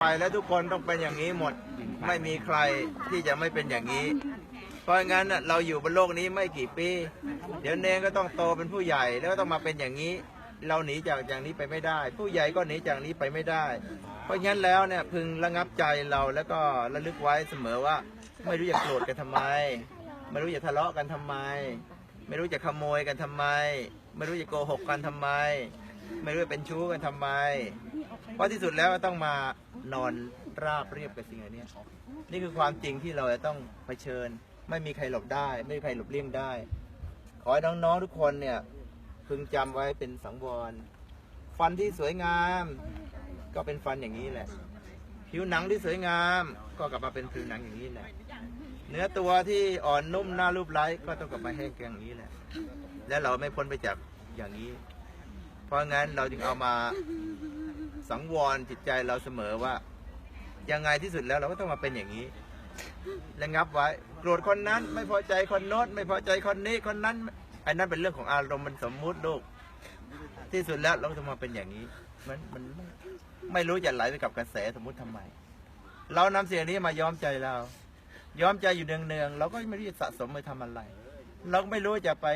ไปแล้วทุกคนต้องเป็นอย่างนี้หมดไม่มีใครที่จะไม่เป็นอย่างนี้ เพราะงั้นน่ะเราอยู่บนโลกนี้ไม่กี่ปี เดี๋ยวเนงก็ต้องโตเป็นผู้ใหญ่แล้วก็ต้องมาเป็นอย่างนี้ เราหนีจากอย่างนี้ไปไม่ได้ ผู้ใหญ่ก็หนีจากนี้ไปไม่ได้ เพราะงั้นแล้วเนี่ยพึงระงับใจเราแล้วก็ระลึกไว้เสมอว่า ไม่รู้จะโกรธกันทำไม ไม่รู้จะทะเลาะกันทำไม ไม่รู้จะขโมยกันทำไม ไม่รู้จะโกหกกันทำไม ไม่รู้จะเป็นชู้กันทำไม เพราะที่สุดแล้วต้องมานอนราบเรียบกับสิ่งอันเนี้ยนี่คือความจริงที่เราจะต้องเผชิญ ไม่มีใครหลบได้ ไม่มีใครหลบเลี่ยงได้ ขอให้น้องๆทุกคนเนี่ยพึงจำไว้เป็นสังวร ฟันที่สวยงาม ก็เป็นฟันอย่างนี้แหละ ผิวหนังที่สวยงาม ก็กลับมาเป็นผิวหนังอย่างนี้แหละ เนื้อตัวที่อ่อนนุ่มน่ารูปไร้ก็ต้องกลับมาแห้งแกร่งอย่างนี้แหละ และเราไม่พ้นไปจากอย่างนี้ เพราะงั้นเราจึงเอามาสังวรจิตใจเราเสมอว่า ยังไงที่สุดแล้วเราก็ต้องมาเป็นอย่างนี้ระงับไว้โกรธคนนั้น ไม่พอใจคนโน้นไม่พอใจคนนี้คนนั้นอันนั้นเป็นเรื่องของอารมณ์มันสมมุติลูกที่สุดแล้วเราก็ต้องมาเป็นอย่างนี้ มันมันไม่รู้จะไหลไปกับกระแสสมมุติทำไม เรานำเสียงนี้มาย้อมใจเรา ย้อมใจอยู่เนืองๆเราก็ไม่รู้จะสะสมไปทำอะไร เราก็ไม่รู้จะไป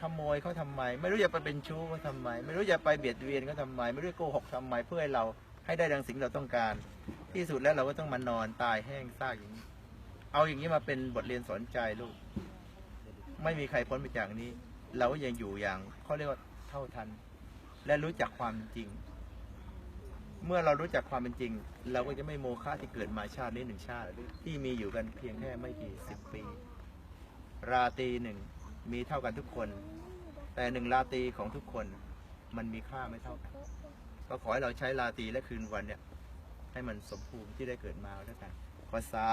ขโมยเขาทำไม ไม่รู้จะไปเป็นชู้เขาทำไม ไม่รู้จะไปเบียดเบียนเขาทำไม ไม่รู้จะโกหกทำไมเพื่อให้เราให้ได้ดังสิ่งเราต้องการ ที่สุดแล้วเราก็ต้องมานอนตายแห้งซากอย่างนี้ เอาอย่างนี้มาเป็นบทเรียนสอนใจลูก ไม่มีใครพ้นไปจากนี้ เราก็ยังอยู่อย่างเขาเรียกว่าเท่าทัน และรู้จักความจริง เมื่อเรารู้จักความเป็นจริง เราก็จะไม่โมฆะที่เกิดมาชาตินี้หนึ่งชาติ ที่มีอยู่กันเพียงแค่ไม่กี่สิบปี ราตรีหนึ่ง มีเท่ากันทุกคน แต่หนึ่งราตรีของทุกคนมันมีค่าไม่เท่ากันก็ขอให้เราใช้ราตรีและคืนวันเนี่ยให้มันสมภูมิที่ได้เกิดมาแล้วกันขอสา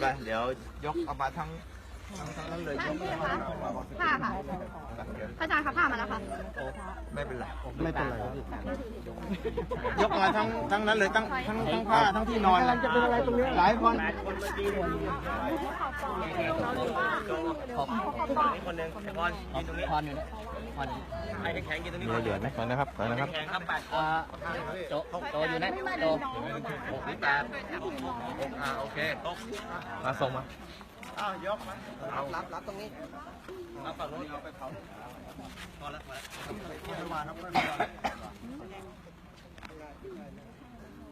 ไปเดี๋ยวยกออกมาทั้ง ผ้าค่ะพระอาจารย์คะผ้ามาแล้วค่ะไม่เป็นไรไม่เป็นไรยกมาทั้งทั้งนั้นเลยทั้งทั้งทั้งผ้าทั้งที่นอนจะเป็นอะไรตรงนี้หลายคนขอบคนหนึ่งไอ้บอยืนตรงนี้พรอยู่นี่ยพรใครแข็งๆยืนตรงนี้เหลือไหมนะครับไปนะครับแข็งครับแปดโจโจอยู่นะโจหกแปดโอเคมาส่งมา อ้าวยกมาเอารับรับตรงนี้รับฝั่งนู้นเอาไปเผาพอแล้วพอแล้ว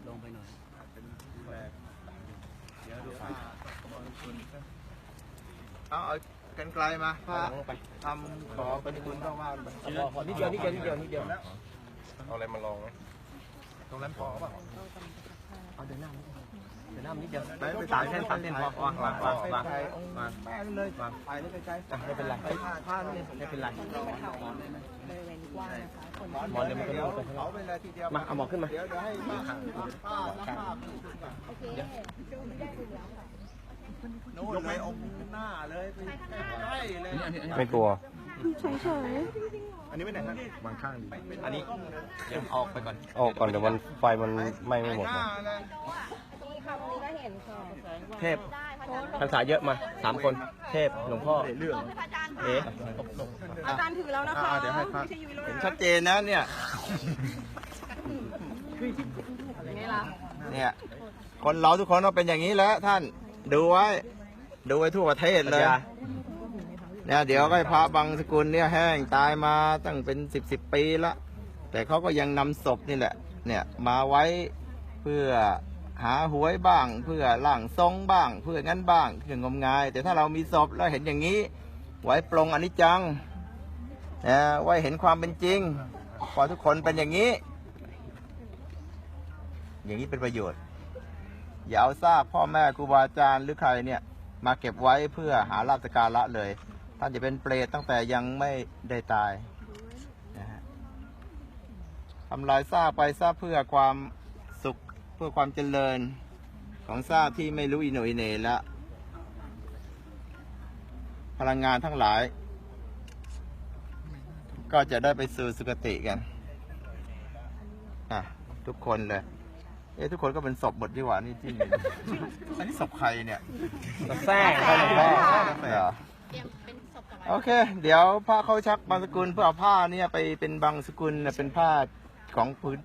ลงไปหน่อยเอาเอากันไกลมาผ้าทำขอเป็นคุณเจ้าบ้านไปนิดเดียวนิดเดียวนิดเดียวนิดเดียวเอาอะไรมาลองไหมตรงนั้นพอป่ะเอาเดินหน้า เดินหน้านิดเดียวไปไปถ่ายเส้นสามเส้นพอวางวางวางวางวางแม่เลยวางถ่ายเลยไกลๆไม่เป็นไรไปผ้าผ้านี่ไม่เป็นไรหมอนเดี๋ยวมันก็ลงไปข้างล่างมาเอาหมอนขึ้นมาเดี๋ยวให้ผ้าผ้าแล้วผ้านู่นเลยองค์หน้าเลยไปใกล้เลยไม่กลัวเฉยๆอันนี้ไม่ไหนครับวางข้างดีอันนี้เดี๋ยวออกไปก่อนออกก่อนเดี๋ยวมันไฟมันไหม้ไม่หมดน้า นะเลยเทพ พรรษาเยอะมาสามคน เทพ หลวงพ่อ เรื่องเอ๊ะอาจารย์ถือแล้วนะคะอ่าเดี๋ยวให้พักไม่ใช่ยูวิโรเห็นชัดเจนนะเนี่ยนี่ล่ะเนี่ย คนเราทุกคนต้องเป็นอย่างนี้แหล้วท่าน ดูไว้ ดูไว้ทั่วประเทศเลย เนี่ยเดี๋ยวก็ให้พระบางสกุลเนี่ยแห้งตายมาตั้งเป็นสิบสิบปีละ แต่เขาก็ยังนำศพนี่แหละ เนี่ยมาไว้เพื่อ หาหวยบ้าง เพื่อล่างทรงบ้าง เพื่องั้นบ้างเพื่องมงาย แต่ถ้าเรามีศพแล้วเห็นอย่างนี้ ไว้ปรงอนิจจังนะไว้เห็นความเป็นจริงขอทุกคนเป็นอย่างนี้ อย่างนี้เป็นประโยชน์ อย่าเอาซากพ่อแม่ครูบาอาจารย์หรือใครเนี่ย มาเก็บไว้เพื่อหาลาบสกการละเลย ท่านจะเป็นเปรตตั้งแต่ยังไม่ได้ตายนะฮะทำลายซากไปซากเพื่อความ เพื่อความเจริญของซากที่ไม่รู้อิโหนอิเหน่และ พลังงานทั้งหลาย ก็จะได้ไปสู่สุคติกันอะทุกคนเลย เอ๊ะทุกคนก็เป็นศพหมดดีกว่านี่ที่นี่อันนี้ศพใครเนี่ยแท้งเหรอโอเค เดี๋ยวผ้าเขาชักบางสกุลเพื่อเอาผ้าเนี่ยไปเป็นบางสกุลน่ะเป็นผ้าของพื้น